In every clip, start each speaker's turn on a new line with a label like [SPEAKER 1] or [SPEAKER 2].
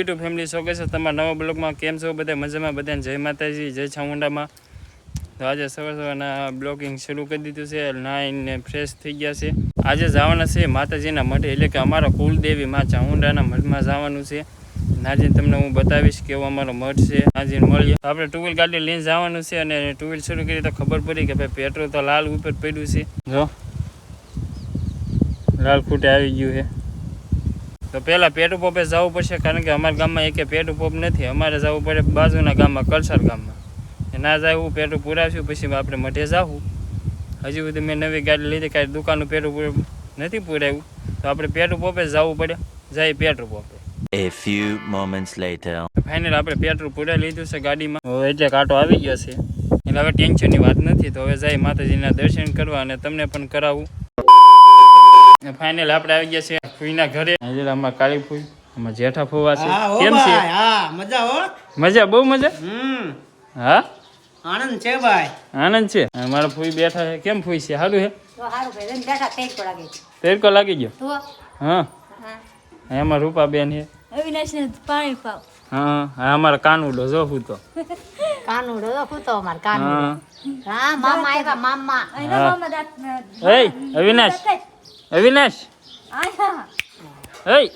[SPEAKER 1] YouTube family શોકે છે તમારા નવા બ્લોગમાં કેમ છો બધા? મજામાં બધાને? જય માતાજી, જય છામુંડામાં. તો આજે સવાર સવારના બ્લોગિંગ શરૂ કરી દીધું છે. નાઈને ફ્રેશ થઈ ગયા છે. આજે જવાના છે માતાજીના મઠે એટલે કે અમારા કુલદેવી માં ચામુંડાના મઠમાં જવાનું છે. આજે તમને હું બતાવીશ કેવો અમારો મઠ છે. આજે મળીએ. આપણે ટુ વ્હીલ ગાડી લઈને જવાનું છે અને ટુ વ્હીલ શરૂ કરી તો ખબર પડી કે ભાઈ પેટ્રોલ તો લાલ ઉપર પડ્યું છે. જો, લાલ ખૂટે આવી ગયું છે. તો પહેલાં પેટુ પોપે જવું પડશે કારણ કે અમારા ગામમાં એકે પેટુ પોપ નથી. અમારે જવું પડે બાજુના ગામમાં કલસર ગામમાં. ના જાય હું પેટુ પુરાવ્યું પછી આપણે મઢે જાવું હજી સુધી મેં નવી ગાડી લીધી કાંઈ દુકાનનું પેટું પૂર- નથી પુરાવ્યું. તો આપણે પેટ પોપે જવું પડે. જાય પેટ્રોલ પોપે.
[SPEAKER 2] A few moments later.
[SPEAKER 1] Final આપણે પેટ્રોલ પુરાઈ લીધું છે ગાડીમાં. હવે એટલે કાંટો આવી ગયો છે. એટલે હવે ટેન્શનની વાત નથી. તો હવે જાય માતાજીના દર્શન કરવા અને તમને પણ કરાવું. ફાઇનલ આપણે આવી ગયા છે ફૂઈના ઘરે? આજે અમારા કાળી ફૂઈ આમાં જેઠા ફૂવા છે. કેમ છે?
[SPEAKER 3] હા મજા હો.
[SPEAKER 1] મજા બહુ મજા?
[SPEAKER 3] હમ.
[SPEAKER 1] હા?
[SPEAKER 3] આનંદ છે ભાઈ.
[SPEAKER 1] આનંદ છે? અમારા મારા ફૂઈ બેઠા છે. કેમ ફૂઈ છે? સારું હે?
[SPEAKER 4] તો સારું ભાઈ બેઠા કઈ તો લાગે
[SPEAKER 1] તેરકો લાગી ગયો?
[SPEAKER 4] તો?
[SPEAKER 1] હા. એમાં રૂપા બેન છે.
[SPEAKER 4] અવિનાશ ને પાણી પાવ.
[SPEAKER 1] હા હા. અમારા કાનુડો જો હું તો
[SPEAKER 4] કાનુડો તો ફૂતો અમાર
[SPEAKER 1] હા
[SPEAKER 4] કાનુડો. હા. મામા આવ્યા મામા.
[SPEAKER 1] હા. એ અવિનાશ. અવિનાશ. એ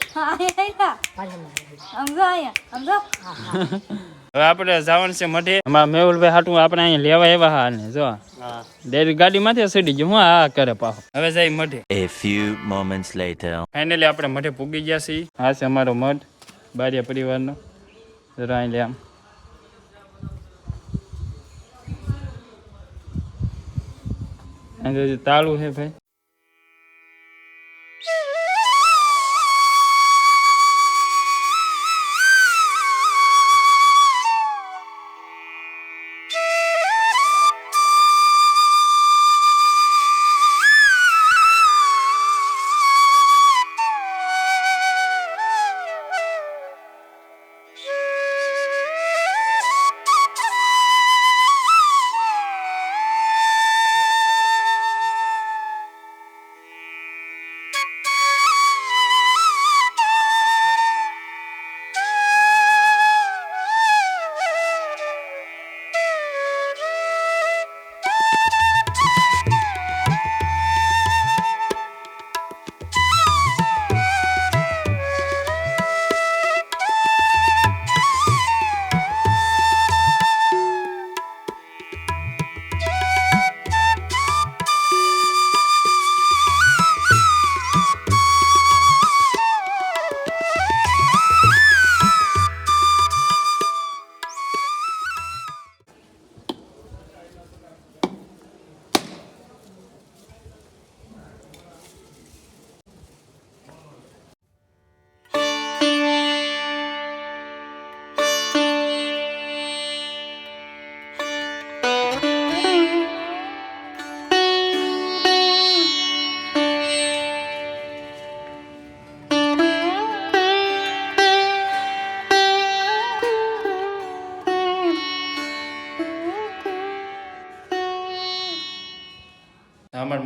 [SPEAKER 1] હવે આપણે જવાનું છે મઠે અમારા મેહુલભાઈ હાટું આપણે અહીંયા લેવા આવ્યા હા ને જો. ડેરી ગાડીમાંથી સડી ગયું હા હા કરે પાહો હવે જાય મઠે
[SPEAKER 2] A few moments later.
[SPEAKER 1] Finally આપણે મઠે પૂગી ગયા છીએ. હા છે અમારો મઠ બારિયા પરિવારનો. જરા અહીં લે આમ. તાળું છે ભાઈ.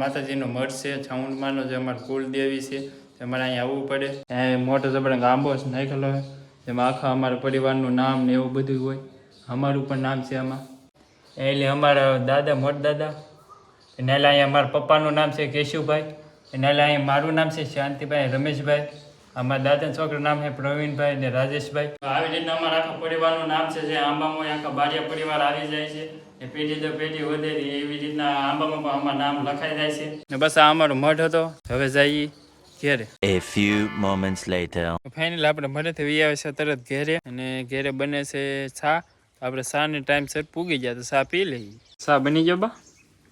[SPEAKER 1] માતાજીનો મઠ છે છાઉંડમાંનો જે અમારા કુલદેવી છે અમારે અહીંયા આવવું પડે. ત્યાં મોટો જબરંગ આંબો છે નાખેલો હોય, જેમાં આખા અમારા પરિવારનું નામ ને એવું બધું હોય. અમારું પણ નામ છે આમાં. એટલે અમારા દાદા, મોટ દાદા એટલે અહીંયા અમારા પપ્પાનું નામ છે કેશુભાઈ એટલે અહીંયા મારું નામ છે શાંતિભાઈ રમેશભાઈ. અમારા દાદા છોકરા નામ છે પ્રવીણભાઈ ને રાજેશભાઈ. આવી રીતના અમારા આખા પરિવારનું નામ છે જે આંબામાં આખા બારિયા પરિવાર આવી જાય છે. એ પેઢી તો પેઢી વધે એવી રીતના આંબામાં પણ અમારું નામ લખાઈ જાય છે. ને બસ આ અમારો મઠ હતો. હવે જઈએ ઘેરે.
[SPEAKER 2] A few moments later.
[SPEAKER 1] Final આપણે મને વી આવે છે તરત ઘેરે. અને ઘેરે બને છે ચા આપણે ચાને ટાઈમ સર પૂગી ગયા તો ચા પી લઈએ. ચા બની ગયો બા?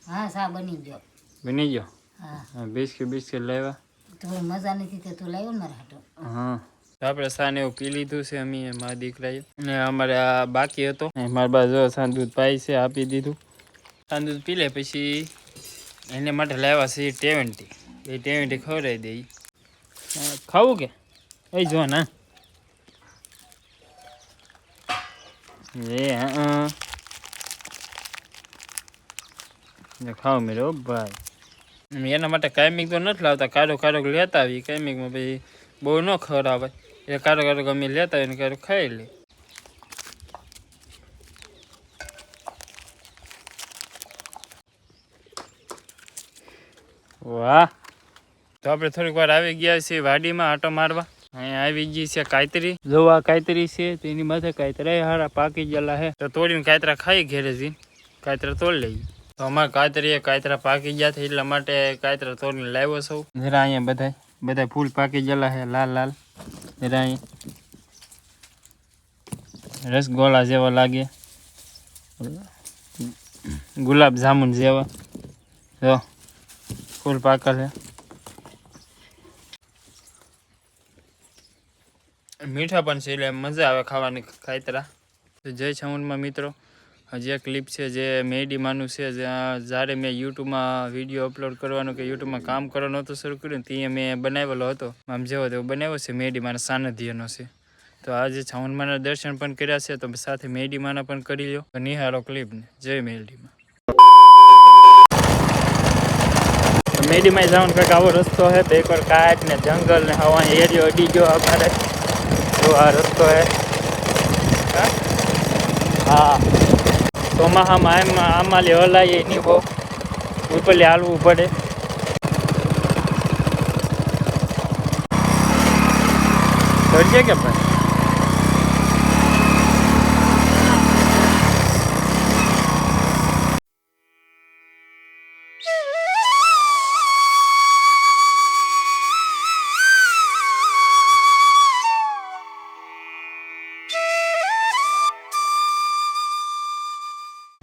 [SPEAKER 4] હા સા બની ગયો.
[SPEAKER 1] બની ગયો?
[SPEAKER 4] હા.
[SPEAKER 1] હા બિસ્કિટ બિસ્કિટ લેવા
[SPEAKER 4] તો મજા નથી તે તું લાવ્યો મારા હાટો.
[SPEAKER 1] હા. આપણે સાને એવું પી લીધું છે અમે મારા દીકરાએ. ને અમારે આ બાકી હતો. મારા બા જો સાન દૂધ પાઈ છે, આપી દીધું. સાન દૂધ પી લે પછી એને માટે લાવ્યા છે ટેવન્ટી. એ ટેવન્ટી ખવડાવી દઈ ખાવું કે? એ જો ના. એ, હા ખાવ મેરો ભાઈ. એના માટે કાયમિક તો નથી લાવતા. કાઢો કાઢો લેતા આવી કાયમિકમાં પછી બહુ ન ખરાબ એ કાઢો કાઢો અમે લેતા હોય ને કારો ખાઈ લે વાહ. તો આપણે થોડીક વાર આવી ગયા છીએ વાડીમાં આટો મારવા. અહીંયા આવી ગઈ છે કાયતરી. જો આ કાયતરી છે, તેની માથે કાયતરા હારા પાકી ગયેલા હે તો તોડીને કાયતરા ખાઈ ઘેરે જઈને. કાયતરા તોડી લઈએ. તો અમારે કાતરીએ કાયતરા પાકી ગયા છે, એટલા માટે કાયતરા તોડીને લાવ્યો છું. જરા અહીંયા બધા બધા ફૂલ પાકી ગયેલા છે, લાલ લાલ. જરા અહીંયા રસગોલા જેવા લાગે. ગુલાબ જામુન જેવા. જો, ફૂલ પાકલ છે. મીઠા પણ છે, એટલે મજા આવે ખાવાની ખાયતરા તો જય છાઉન્ડમાં મિત્રો. એક ક્લિપ છે જે મેડીમાનું છે જ્યારે મેં યુટ્યુબમાં વીડિયો અપલોડ કરવાનો કે યુટ્યુબમાં કામ કરવાનું હતું શરૂ કર્યું ત્યાં મેં બનાવેલો હતો. આમ જેવો તેવો બનાવ્યો છે મેડીમાના સાનિધ્યનો છે. તો આજે છાવનમાના દર્શન પણ કર્યા છે, તો સાથે મેડીમાના પણ કરી લ્યો. તો નિહાળો ક્લિપને જય મેડીમાં મેડીમાં જવાનું કંઈક આવો રસ્તો છે તો એકવાર કાચ ને જંગલ ને હવા એરિયો અડી ગયો અમારે. જો આ રસ્તો હે? હા? ચોમાસામાં એમ આમાં હલાય નહીં બહુ ઉપર હાલવું પડે. ચડજે કે ભાઈ?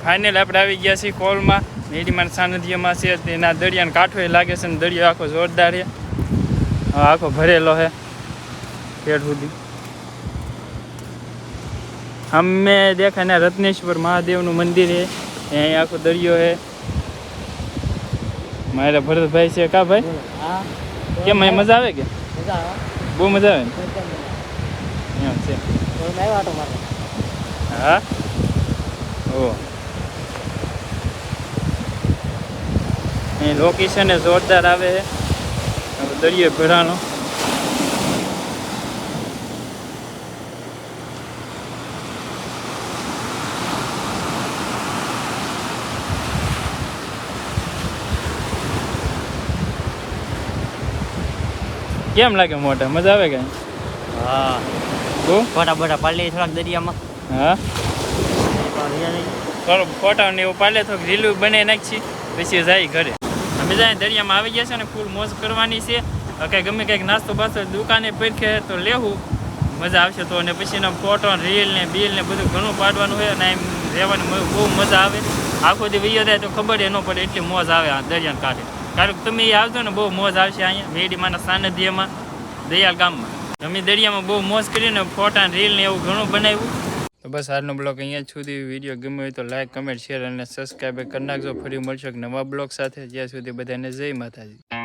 [SPEAKER 1] ફાઇનલ આપણે આવી ગયા છીએ કોલમાં. મેડીમાન સાનિધ્યમાં છે તેના દરિયાને કાંઠો લાગે છે ને દરિયો આખો જોરદાર છે. આખો ભરેલો છે. પેટ સુધી. અમે દેખાય ને રત્નેશ્વર મહાદેવનું મંદિર છે. અહીં આખો દરિયો છે. મારા ભરતભાઈ છે. કા ભાઈ?
[SPEAKER 3] હા
[SPEAKER 1] કેમ અહીં મજા આવે કે? બહુ મજા આવે ને? એમ છે. હા? ઓ અહીં લોકેશન એ જોરદાર આવે છે. દરિયો ભરાનો કેમ લાગે મોટા મજા આવે કે?
[SPEAKER 3] હા.
[SPEAKER 1] બહુ?
[SPEAKER 3] ફોટા બોટા પાડી થોડાક દરિયામાં.
[SPEAKER 1] હા. ફોટા ને એવું પાડે તો રીલું બને નાખી પછી જાય ઘરે. અમે દરિયામાં આવી ગયા છે ને ફૂલ મોજ કરવાની છે. કંઈ ગમે કંઈક નાસ્તો બાસ્તો દુકાને પડખે તો લેવું મજા આવશે તો. અને પછી એનો ફોટો રીલ ને બિલ ને બધું ઘણું પાડવાનું હોય અને એમ રહેવાની બહુ મજા આવે. આખો દી વૈયો થાય તો ખબર એ ન પડે એટલી મોજ આવે આ દરિયાને કાંઠે. કારણ કે તમે એ આવજો ને, બહુ મોજ આવશે અહીંયા, મેડીમાના સાનિધ્યમાં, દયાલ ગામમાં. અમે દરિયામાં બહુ મોજ કરીને ફોટા રીલ ને એવું ઘણું બનાવ્યું. બસ આજનો બ્લોગ અહીંયા જ સુધી. વીડિયો ગમ્યો હોય તો લાઈક કમેન્ટ શેર અને સબસ્ક્રાઈબ કરી નાખજો. ફરી મળશો એક નવા બ્લોગ સાથે. જ્યાં સુધી બધાને જય માતાજી.